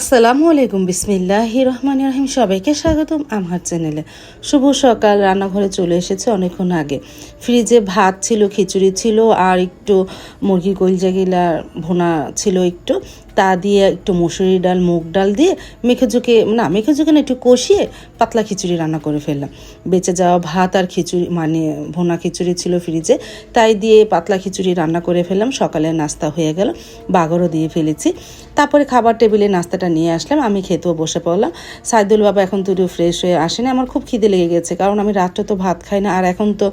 আসসালামু আলাইকুম বিসমিল্লাহ রহমান রহিম। সবাইকে স্বাগতম আমার চ্যানেলে। শুভ সকাল, রান্নাঘরে চলে এসেছে অনেকক্ষণ আগে। ফ্রিজে ভাত ছিল, খিচুড়ি ছিল, আর একটু মুরগি কলজাগিলা ভোনা ছিল একটু। তা দিয়ে একটু মুসুরি ডাল, মুগ ডাল দিয়ে মেখে ঝুঁকে, না, মেখে ঝুঁকে না, একটু কষিয়ে পাতলা খিচুড়ি রান্না করে ফেললাম। বেঁচে যাওয়া ভাত আর খিচুড়ি মানে ভোনা খিচুড়ি ছিল ফ্রিজে, তাই দিয়ে পাতলা খিচুড়ি রান্না করে ফেললাম। সকালে নাস্তা হয়ে গেল, বাগরও দিয়ে ফেলেছি। তারপরে খাবার টেবিলে নাস্তাটা নিয়ে আসলাম। আমি খেতেও বসে পড়লাম। সাইদুল বাবা এখন তো একটু ফ্রেশ হয়ে আসেনি। আমার খুব খিদে লেগে গেছে, কারণ আমি রাত্রে তো ভাত খাই না, আর এখন তো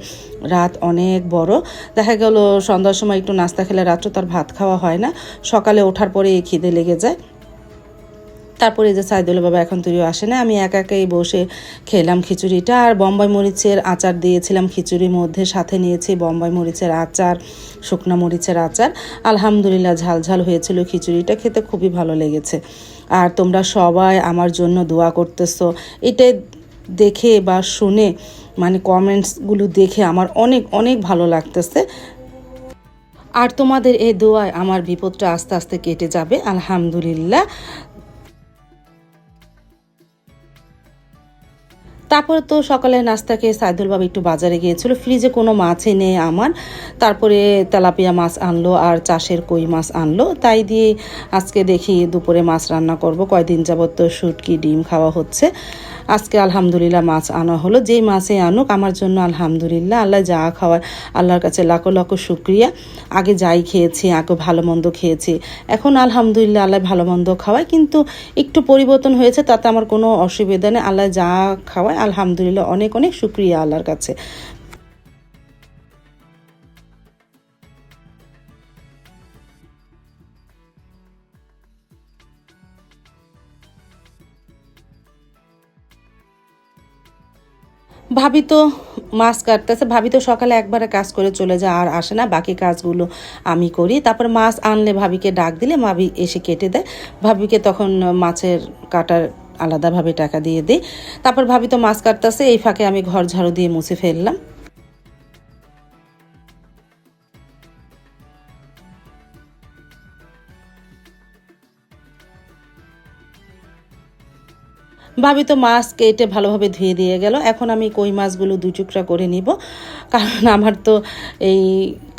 রাত অনেক বড়। দেখা গেল সন্ধ্যার সময় একটু নাস্তা খেলে রাত্রে তো আর ভাত খাওয়া হয় না। সকালে ওঠার পরে এই খিদে লেগে যায়। তারপরে যে সাইদুল বাবা এখন তুইও আসে না। আমি একা একাই বসে খেলাম খিচুড়িটা। আর বম্বাই মরিচের আচার দিয়েছিলাম খিচুড়ির মধ্যে। সাথে নিয়েছি বম্বাই মরিচের আচার, শুকনা মরিচের আচার। আলহামদুলিল্লাহ ঝাল ঝাল হয়েছিল খিচুড়িটা। খেতে খুবই ভালো লেগেছে। আর তোমরা সবাই আমার জন্য দোয়া করতেছো। এটাই দেখে বা শুনে মানে কমেন্টসগুলো দেখে আমার অনেক অনেক ভালো লাগতেছে। আর তোমাদের এই দোয়ায় আমার বিপদটা আস্তে আস্তে কেটে যাবে, আলহামদুলিল্লাহ। তারপরে তো সকালে নাস্তা খেয়ে সাইদুল একটু বাজারে গিয়েছিল, ফ্রিজে কোনো মাছই নেই আমার। তারপরে তেলাপিয়া মাছ আনলো আর চাষের কই মাছ আনলো। তাই দিয়ে আজকে দেখি দুপুরে মাছ রান্না করব, কয়দিন যাবত তো শুটকি, ডিম খাওয়া হচ্ছে। আজকে আলহামদুলিল্লাহ মাছ আনা হলো। যেই মাছে আনুক, আমার জন্য আলহামদুলিল্লাহ, আল্লাহ যা খাওয়ার, আল্লাহর কাছে লাখো লাখো শুক্রিয়া। আগে যাই খেয়েছি, আগে ভালো মন্দ খেয়েছি। এখন আলহামদুলিল্লাহ আল্লাহ ভালো মন্দ খাওয়ায়, কিন্তু একটু পরিবর্তন হয়েছে, তাতে আমার কোনো অসুবিধা নেই। আল্লাহ যা খাওয়ায়, আলহামদুলিল্লাহ, অনেক অনেক শুক্রিয়া আল্লাহর কাছে। ভাবি তো মাছ কাটতেছে ভাবি তো সকালে একবারে কাজ করে চলে যায় আর আসে না, বাকি কাজগুলো আমি করি। তারপর মাছ আনলে ভাবিকে ডাক দিলে, ভাবি এসে কেটে দেয়। ভাবিকে তখন মাছের কাটার আলাদাভাবে টাকা দিয়ে দিই। তারপর ভাবি তো মাছ কাটতেছে, এই ফাঁকে আমি ঘর ঝাড়ু দিয়ে মুছে ফেললাম। ভাবি তো মাছ কেটে ভালোভাবে ধুয়ে দিয়ে গেল। এখন আমি কই মাছগুলো দু টুকরা করে নিব। কারণ আমার তো এই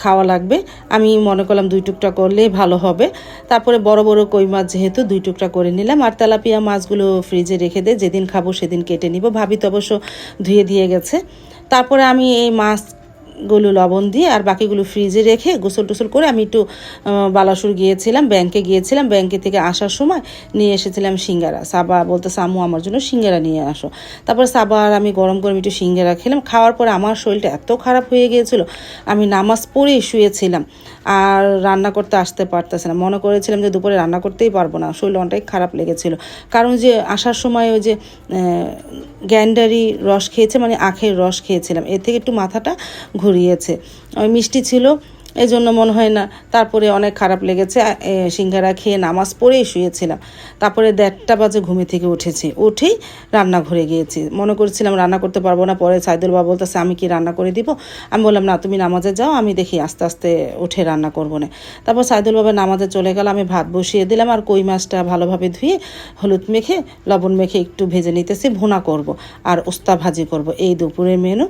খাওয়া লাগবে। আমি মনে করলাম দুই টুকরা করলেই ভালো হবে। তারপরে বড় বড় কই মাছ যেহেতু দুই টুকরা করে নিলাম। আর তেলাপিয়া মাছগুলো ফ্রিজে রেখে দে, যেদিন খাব সেদিন কেটে নিব। ভাবি তো অবশ্য ধুয়ে দিয়ে গেছে। তারপরে আমি এই মাছ গুলো লবণ দিয়ে আর বাকিগুলো ফ্রিজে রেখে গোসল টোসল করে আমি একটু বালাসুর গিয়েছিলাম ব্যাংকে গিয়েছিলাম ব্যাংকে থেকে আসার সময় নিয়ে এসেছিলাম সিঙ্গারা। সাবা বলতে সামু, আমার জন্য সিঙ্গারা নিয়ে আসো। তারপর সাবা আর আমি গরম গরম একটু সিঙ্গারা খেলাম। খাওয়ার পরে আমার শরীরটা এত খারাপ হয়ে গিয়েছিল, আমি নামাজ পড়েই শুয়েছিলাম আর রান্না করতে আসতে পারতেছে না। মনে করেছিলাম যে দুপুরে রান্না করতেই পারব না শরীর অনেক খারাপ লেগেছিল। কারণ যে আসার সময় ওই যে গ্যান্ডারি রস খেয়েছে মানে আখের রস খেয়েছিলাম। এর থেকে একটু মাথাটা ঘুরিয়েছে। ওই মিষ্টি ছিল এই জন্য মনে হয় না, তারপরে অনেক খারাপ লেগেছে সিঙ্গারা খেয়ে নামাজ পড়েই শুয়েছিলাম। তারপরে দেড়টা বাজে ঘুমে থেকে উঠেছি, উঠেই রান্নাঘরে গিয়েছি। মনে করছিলাম রান্না করতে পারব না, পরে সাইদুল বাবা বলতেছে, আমি কি রান্না করে দিব? আমি বললাম, না, তুমি নামাজে যাও, আমি দেখি আস্তে আস্তে উঠে রান্না করব না। তারপর সাইদুল বাবা নামাজে চলে গেল, আমি ভাত বসিয়ে দিলাম, আর কই মাছটা ভালোভাবে ধুয়ে হলুদ মেখে, লবণ মেখে একটু ভেজে নিতেছি, ভুনা করব, আর ওস্তা ভাজি করব। এই দুপুরের মেনু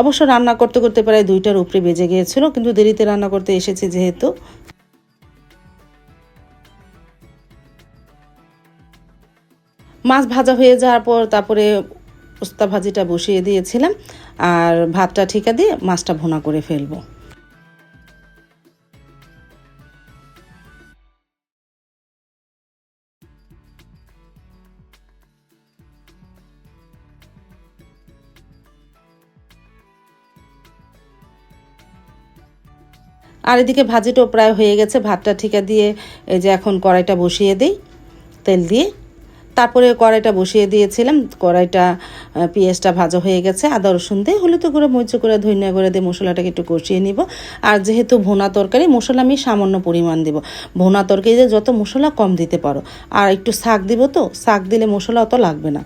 অবশ্য রান্না করতে করতে প্রায় দুইটার উপরে বেজে গিয়েছিল, কিন্তু দেরিতে রান্না করতে এসেছে যেহেতু। মাছ ভাজা হয়ে যাওয়ার পর তারপরে উস্তা ভাজিটা বসিয়ে দিয়েছিলাম, আর ভাতটা ঠিকা দিয়ে মাছটা ভোনা করে ফেলব। আর এদিকে ভাজিটাও প্রায় হয়ে গেছে। ভাতটা ঠিকা দিয়ে এই যে এখন কড়াইটা বসিয়ে দিই, তেল দিয়ে। তারপরে কড়াইটা বসিয়ে দিয়েছিলাম, কড়াইটা পেঁয়াজটা ভাজা হয়ে গেছে, আদা, রসুন দিয়ে হলুদ করে মরিচ করে ধনিয়া করে দিয়ে মশলাটাকে একটু কষিয়ে নিব। আর যেহেতু ভোনা তরকারি, মশলা আমি সামান্য পরিমাণ দেব। ভোনা তরকারিতে যত মশলা কম দিতে পারো। আর একটু শাক দিব তো, শাক দিলে মশলা অত লাগবে না।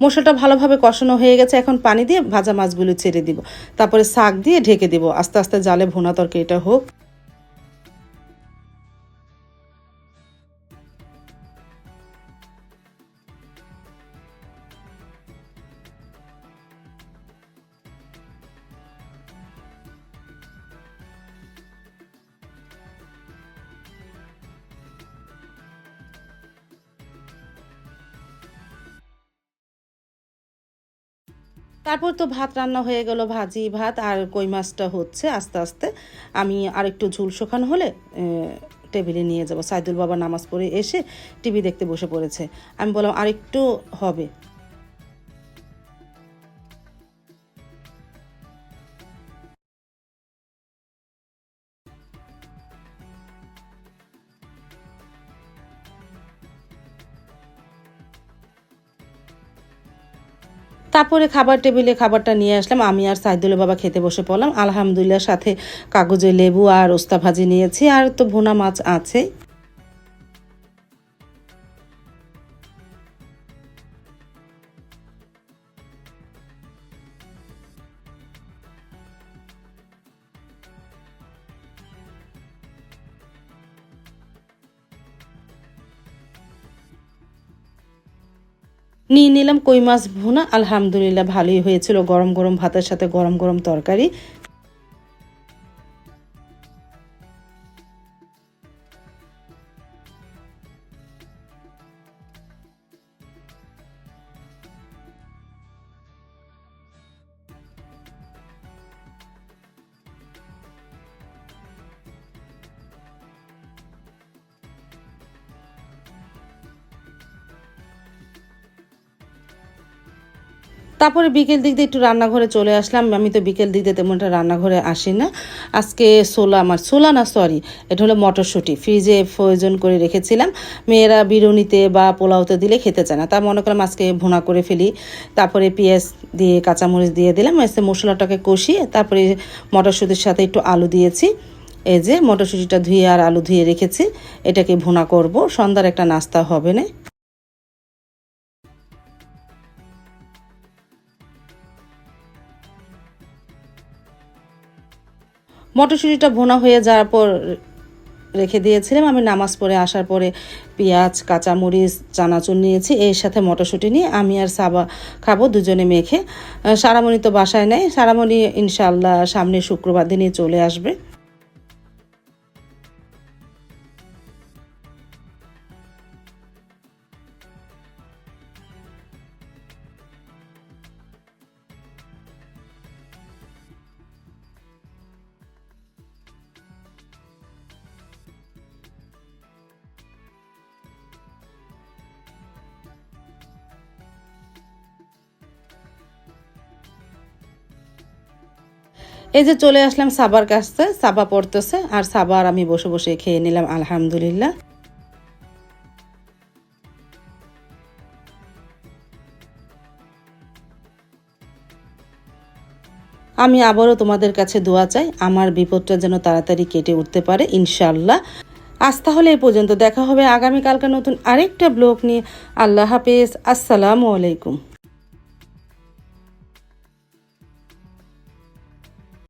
মশলাটা ভালোভাবে কষানো হয়ে গেছে। এখন পানি দিয়ে ভাজা মাছগুলো ছেড়ে দিব। তারপরে শাক দিয়ে ঢেকে দেবো। আস্তে আস্তে জালে ভুনা তরকারিটা হোক। তারপর তো ভাত রান্না হয়ে গেল, ভাজি, ভাত আর কই মাছটা হচ্ছে আস্তে আস্তে। আমি আর একটু ঝুল শুকান হলে টেবিলে নিয়ে যাব। সাইদুল বাবা নামাজ পড়ে এসে টিভি দেখতে বসে পড়েছে। আমি বললাম, আরেকটু হবে। তারপরে খাবার টেবিলে খাবারটা নিয়ে আসলাম। আমি আর সাইদুলের বাবা খেতে বসে পড়লাম। আলহামদুলিল্লাহ, সাথে কাগজে লেবু আর ওস্তা ভাজি নিয়েছি। আর তো ভোনা মাছ আছে। নিয়ে নিলাম কই মাছ ভুনা। আলহামদুলিল্লাহ, ভালোই হয়েছিল। গরম গরম ভাতের সাথে গরম গরম তরকারি। তারপরে বিকেল দিক দিয়ে একটু রান্নাঘরে চলে আসলাম। আমি তো বিকেল দিক দিয়ে তেমন একটা রান্নাঘরে আসি না। আজকে সোলা আমার, সোলা না সরি এটা হলো মটরশুঁটি। ফ্রিজে প্রয়োজন করে রেখেছিলাম। মেয়েরা বিরুনিতে বা পোলাওতে দিলে খেতে চায় না। তা মনে করলাম আজকে ভুনা করে ফেলি। তারপরে পেঁয়াজ দিয়ে, কাঁচামরিচ দিয়ে দিলাম। এসে মশলাটাকে কষিয়ে তারপরে মটরশুঁটির সাথে একটু আলু দিয়েছি। এই যে মটরশুঁটিটা ধুয়ে আর আলু ধুয়ে রেখেছি। এটাকে ভুনা করব। সন্ধ্যার একটা নাস্তা হবে না? মটরশুঁটিটা ভোনা হয়ে যাওয়ার পর রেখে দিয়েছিলাম। আমি নামাজ পড়ে আসার পরে পেঁয়াজ, কাঁচামরিচ, চানাচুর নিয়েছি। এর সাথে মটরশুঁটি নিয়ে আমি আর সাবা খাব দুজনে মেখে। সারামণি তো বাসায় নেয় সারামণি ইনশাল্লাহ সামনে শুক্রবার দিনই চলে আসবে। এই যে চলে আসলাম সাবার কাছে, সাবা পড়তেছে, আর সাবার আমি বসে বসে খেয়ে নিলাম, আলহামদুলিল্লাহ। আমি আবারও তোমাদের কাছে দোয়া চাই, আমার বিপদটা যেন তাড়াতাড়ি কেটে উঠতে পারে ইনশাল্লাহ আজ তাহলে এই পর্যন্ত দেখা হবে আগামীকালকে নতুন আরেকটা ব্লগ নিয়ে। আল্লাহ হাফেজ, আসসালামু আলাইকুম।